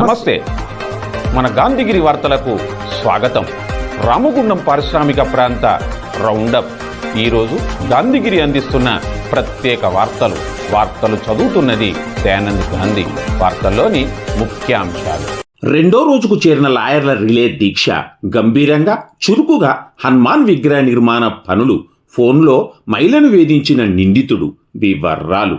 నమస్తే. మన గాంధీగిరి వార్తలకు స్వాగతం. రామగుండం పారిశ్రామిక ప్రాంత రౌండప్. ఈరోజు గాంధీగిరి అందిస్తున్న ప్రత్యేక వార్తలు. వార్తలు చదువుతున్నది దయానంద్ గాంధీ. వార్తల్లోని ముఖ్యాంశాలు. రెండో రోజుకు చేరిన లాయర్ల రిలే దీక్ష గంభీరంగా చురుకుగా హనుమాన్ విగ్రహ నిర్మాణ పనులు ఫోన్లో మహిళను వేధించిన నిందితుడు వివర్రాలు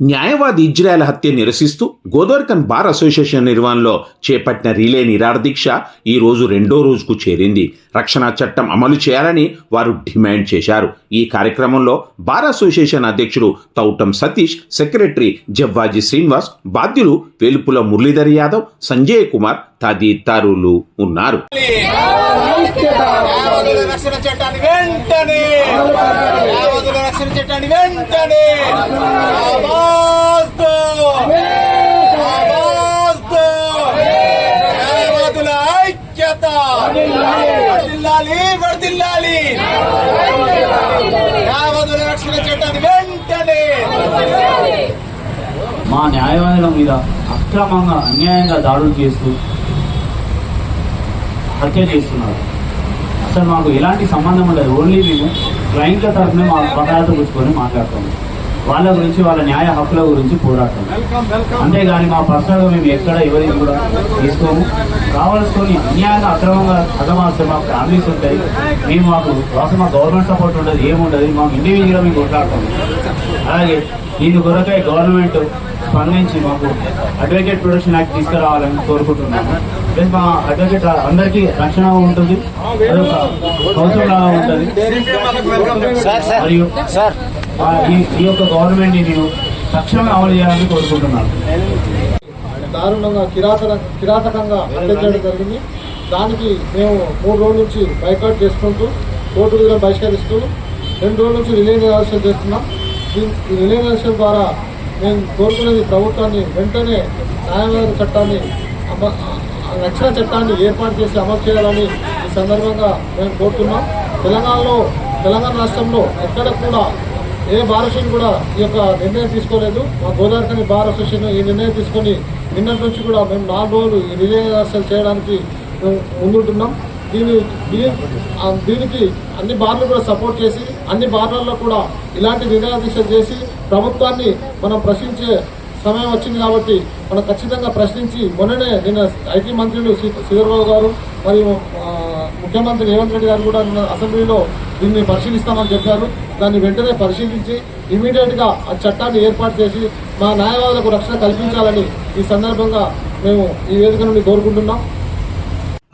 న్యాయవాది ఇజ్రాయెల్ హత్య నిరసిస్తూ గోదోర్కన్ బార్ అసోసియేషన్ నిర్వహణలో చేపట్టిన రిలే నిరాడ దీక్ష ఈ రోజు రెండో రోజుకు చేరింది. రక్షణ చట్టం అమలు చేయాలని వారు డిమాండ్ చేశారు. ఈ కార్యక్రమంలో బార్ అసోసియేషన్ అధ్యక్షుడు తౌటం సతీష్ సెక్రటరీ జవ్వాజీ శ్రీనివాస్ బాధ్యులు వెలుపుల మురళీధర్ యాదవ్ సంజయ్ కుమార్ తదితరులు ఉన్నారు. రక్షణ చట్టాన్ని వెంటనే న్యాయవాదుల వెంటనే ఆవాజ్తో! ఐక్యత. వర్ధిల్లాలి వర్ధిల్లాలి న్యాయవాదుల రక్షణ చట్టాన్ని వెంటనే. మా న్యాయవాదుల మీద అక్రమంగా అన్యాయంగా దాడులు చేస్తూ హత్య చేస్తున్నారు. అసలు మాకు ఎలాంటి సంబంధం ఉండదు. ఓన్లీ మేము క్లయింట్ల తరఫున మా బకాయితో పుచ్చుకొని మాట్లాడతాము. వాళ్ళ గురించి వాళ్ళ న్యాయ హక్కుల గురించి పోరాడతాం అంతేగాని మా పర్సనల్గా మేము ఎక్కడ ఎవరికి కూడా తీసుకోము. కావాల్సుకొని అన్యాయంగా అక్రమంగా హతమాస్తే మా ఫ్యామిలీస్ ఉంటాయి. మేము మాకు అసలు మా గవర్నమెంట్ సపోర్ట్ ఉండదు ఏముండదు. మాకు ఇండివిజువల్గా మేము కొట్లాడతాము. అలాగే దీని కొరకై గవర్నమెంట్ స్పందించి మాకు అడ్వకేట్ ప్రొటెక్షన్ యాక్ట్ తీసుకురావాలని కోరుకుంటున్నాము. ప్లస్ మా అడ్వకేట్ అందరికీ రక్షణ ఉంటుంది అదొక ఉంటుంది. మరియు ఈ- ఈ యొక్క గవర్నమెంట్ నేను తక్షణమే అమలు చేయాలని కోరుకుంటున్నాను. దారుణంగా కిరాతక కిరాతకంగా హత్య చేయడం జరిగింది. దానికి మేము మూడు రోజుల నుంచి బైకాట్ చేసుకుంటూ కోర్టు విధులను బహిష్కరిస్తూ రెండు రోజుల నుంచి రిలే నిరాశ చేస్తున్నాం. ఈ ద్వారా మేము కోరుకునేది ప్రభుత్వాన్ని వెంటనే న్యాయవాద చట్టాన్ని రక్షణ చట్టాన్ని ఏర్పాటు చేసి అమలు చేయాలని ఈ సందర్భంగా మేము కోరుతున్నాం. తెలంగాణలో తెలంగాణ రాష్ట్రంలో ఎక్కడ కూడా ఏ బార్ కూడా ఈ యొక్క నిర్ణయం తీసుకోలేదు. మా గోదావరికని బార్ అసోసియేషన్ ఈ నిర్ణయం తీసుకొని నిన్నటి నుంచి కూడా మేము నాలుగు రోజులు ఈ రిలే చేయడానికి మేము ముందుంటున్నాం. దీని దీనికి అన్ని బార్లు కూడా సపోర్ట్ చేసి అన్ని బార్లలో కూడా ఇలాంటి నిరాదీక్ష చేసి ప్రభుత్వాన్ని మనం ప్రశ్నించే సమయం వచ్చింది కాబట్టి మనం ఖచ్చితంగా ప్రశ్నించి మొన్ననే నిన్న ఐటీ మంత్రులు శ్రీ- శ్రీధర్బాబు గారు మరియు ముఖ్యమంత్రి రేవంత్ రెడ్డి గారు కూడా నిన్న అసెంబ్లీలో దీన్ని పరిశీలిస్తామని చెప్పారు. దాన్ని వెంటనే పరిశీలించి ఇమీడియట్గా ఆ చట్టాన్ని ఏర్పాటు చేసి మా న్యాయవాదులకు రక్షణ కల్పించాలని ఈ సందర్భంగా మేము ఈ వేదిక నుండి కోరుకుంటున్నాం.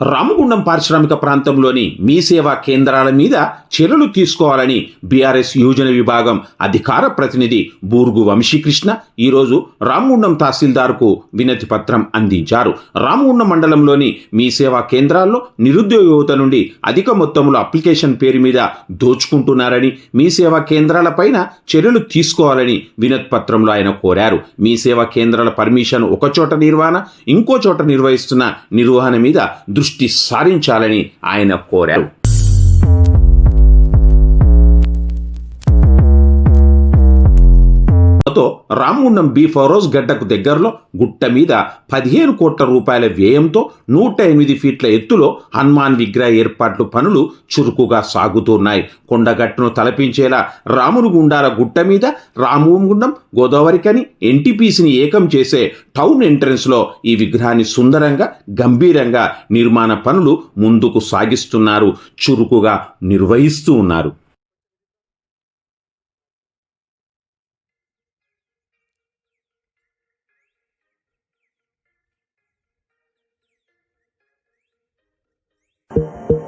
రామగుండం పారిశ్రామిక ప్రాంతంలోని మీ సేవా కేంద్రాల మీద చర్యలు తీసుకోవాలని బీఆర్ఎస్ యోజన విభాగం అధికార ప్రతినిధి బూర్గు వంశీకృష్ణ ఈరోజు రామగుండం తహసీల్దార్కు వినతి పత్రం అందించారు. రామగుండం మండలంలోని మీ సేవా కేంద్రాల్లో నిరుద్యోగ యువత నుండి అధిక మొత్తంలో అప్లికేషన్ పేరు మీద దోచుకుంటున్నారని మీ సేవా కేంద్రాలపైన చర్యలు తీసుకోవాలని వినతి పత్రంలో ఆయన కోరారు. మీ సేవా కేంద్రాల పర్మిషన్ ఒక చోట నిర్వహణ ఇంకో చోట నిర్వహిస్తున్న నిర్వహణ మీద దృష్టి సారించాలని ఆయన కోరారు. తో రామగుండం బి ఫరోజ్ గడ్డకు దగ్గరలో గుట్ట మీద పదిహేను కోట్ల రూపాయల వ్యయంతో నూట ఎనిమిది ఫీట్ల ఎత్తులో హనుమాన్ విగ్రహ ఏర్పాట్లు పనులు చురుకుగా సాగుతున్నాయి. కొండగట్టును తలపించేలా రాముని గుండాల గుట్ట మీద రామగుండం గోదావరికని ఎన్టీపీసీని ఏకం చేసే టౌన్ ఎంట్రన్స్లో ఈ విగ్రహాన్ని సుందరంగా గంభీరంగా నిర్మాణ పనులు ముందుకు సాగిస్తున్నారు. చురుకుగా నిర్వహిస్తూ ఉన్నారు. Thank you.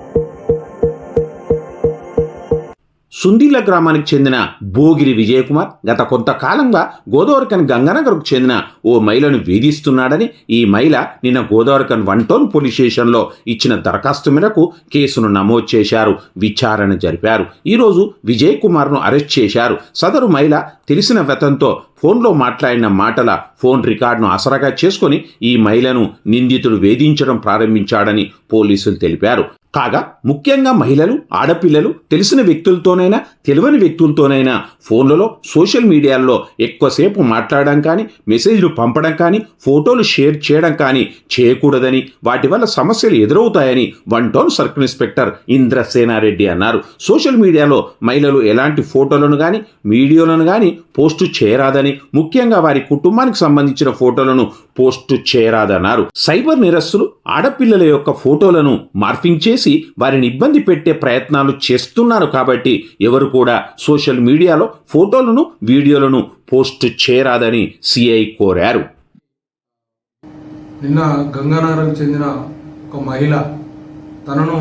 సుందిల్ల గ్రామానికి చెందిన భోగిరి విజయకుమార్ గత కొంతకాలంగా గోదావరికన్ గంగానగర్కు చెందిన ఓ మహిళను వేధిస్తున్నాడని ఈ మహిళ నిన్న గోదావరికన్ వన్ టౌన్ పోలీస్ స్టేషన్లో ఇచ్చిన దరఖాస్తు మేరకు కేసును నమోదు చేశారు. విచారణ జరిపారు. ఈరోజు విజయ్ కుమార్ను అరెస్ట్ చేశారు. సదరు మహిళ తెలిసిన వ్యతంతో ఫోన్లో మాట్లాడిన మాటల ఫోన్ రికార్డును ఆసరాగా చేసుకొని ఈ మహిళను నిందితుడు వేధించడం ప్రారంభించాడని పోలీసులు తెలిపారు. కాగా ముఖ్యంగా మహిళలు ఆడపిల్లలు తెలిసిన వ్యక్తులతోనైనా తెలియని వ్యక్తులతోనైనా ఫోన్లలో సోషల్ మీడియాల్లో ఎక్కువసేపు మాట్లాడడం కానీ మెసేజ్లు పంపడం కానీ ఫోటోలు షేర్ చేయడం కానీ చేయకూడదని వాటి వల్ల సమస్యలు ఎదురవుతాయని one town circle inspector Indrasenareddy అన్నారు. సోషల్ మీడియాలో మహిళలు ఎలాంటి ఫోటోలను కానీ వీడియోలను కానీ పోస్టు చేయరాదని ముఖ్యంగా వారి కుటుంబానికి సంబంధించిన ఫోటోలను పోస్టు చేయరాదన్నారు. సైబర్ నిరస్తులు ఆడపిల్లల యొక్క ఫోటోలను మార్ఫింగ్ చేసి వారిని ఇబ్బంది పెట్టే ప్రయత్నాలు చేస్తున్నారు కాబట్టి ఎవరు కూడా సోషల్ మీడియాలో ఫోటోలను వీడియోలను పోస్ట్ చేయరాదని సిఐ కోరారు. నిన్న గంగానగరం చెందిన ఒక మహిళ తనను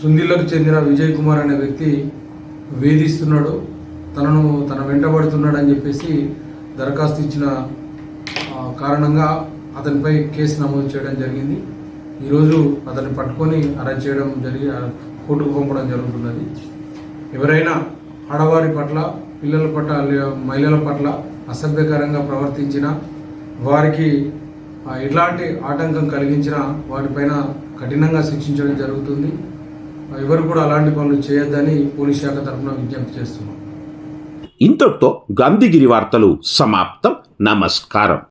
సుందిల్లకు చెందిన విజయ్ కుమార్ అనే వ్యక్తి వేధిస్తున్నాడు తనను తన వెంటబడుతున్నాడు అని చెప్పేసి దరఖాస్తు ఇచ్చిన కారణంగా అతనిపై కేసు నమోదు చేయడం జరిగింది. ఈరోజు అతన్ని పట్టుకొని అరెస్ట్ చేయడం జరిగి కోర్టుకు పంపడం జరుగుతున్నది. ఎవరైనా ఆడవారి పట్ల పిల్లల పట్ల మహిళల పట్ల అసభ్యకరంగా ప్రవర్తించిన వారికి ఎలాంటి ఆటంకం కలిగించినా వాటిపైన కఠినంగా శిక్షించడం జరుగుతుంది. ఎవరు కూడా అలాంటి పనులు చేయొద్దని పోలీస్ శాఖ తరఫున విజ్ఞప్తి చేస్తున్నాం. ఇంతటితో గాంధీగిరి వార్తలు సమాప్తం. నమస్కారం.